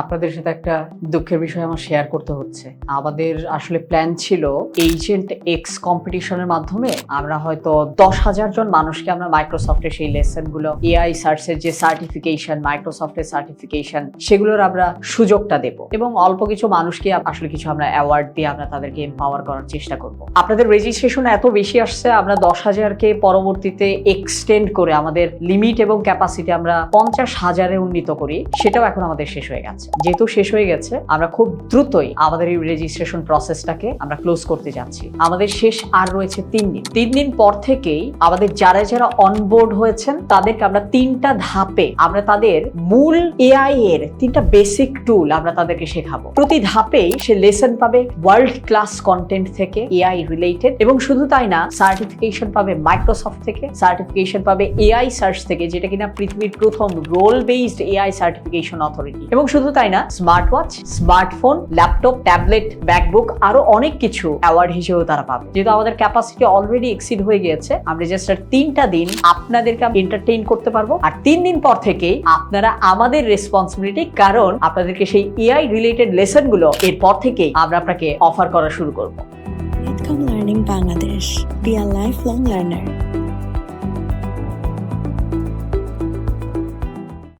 আপনাদের সাথে একটা দুঃখের বিষয় আমার শেয়ার করতে হচ্ছে। আমাদের আসলে প্ল্যান ছিল এজেন্ট এক্স কম্পিটিশনের মাধ্যমে আমরা হয়তো দশ হাজার জন মানুষকে আমরা মাইক্রোসফটের সেই লেসনগুলো এআই সার্চের যে সার্টিফিকেশন মাইক্রোসফটের সার্টিফিকেশন সেগুলোর আমরা সুযোগটা দেব। এবং অল্প কিছু মানুষকে আসলে কিছু আমরা অ্যাওয়ার্ড দিয়ে আমরা তাদেরকে এম্পাওয়ার করার চেষ্টা করব। আপনাদের রেজিস্ট্রেশন এত বেশি আসছে, আমরা দশ হাজারকে পরবর্তীতে এক্সটেন্ড করে আমাদের লিমিট এবং ক্যাপাসিটি আমরা পঞ্চাশ হাজারে উন্নীত করি, সেটাও এখন আমাদের শেষ হয়ে গেছে। যেহেতু শেষ হয়ে গেছে, আমরা খুব দ্রুতই আমাদের এই রেজিস্ট্রেশন প্রসেসটাকে আমরা ক্লোজ করতে যাচ্ছি। আমাদের শেষ আর রয়েছে তিন দিন। তিন দিন পর থেকেই আমাদের যারা যারা অনবোর্ড হয়েছেন, তাদেরকে আমরা তিনটা ধাপে আমরা তাদের মূল এআই এর তিনটা বেসিক টুল আমরা তাদেরকে শেখাবো। প্রতি ধাপেই সে লেসন পাবে ওয়ার্ল্ড ক্লাস কন্টেন্ট থেকে এআই রিলেটেড এবং শুধু তাই না সার্টিফিকেশন পাবে মাইক্রোসফট থেকে সার্টিফিকেশন পাবে এআই সার্চ থেকে, যেটা কিনা পৃথিবীর প্রথম role based AI certification authority এবং শুধু তাই না smart watch smartphone laptop tablet ব্যাকবুক আরও অনেক কিছু অ্যাওয়ার্ড হিসেবেও তারা পাবে যেহেতু আমাদের ক্যাপাসিটি অলরেডি এক্সিড হয়ে গিয়েছে, আমরা জাস্ট আর তিনটা দিন আপনাদেরকে এন্টারটেইন করতে পারব আর তিন দিন পর থেকেই আপনারা আমাদের রেসপন্সিবিলিটি কারণ আপনাদেরকে সেই এআই রিলেটেড লেসনগুলো এরপর থেকেই আমরা আপনাকে অফার করা শুরু করব Netcom Learning Bangladesh. Be a lifelong learner.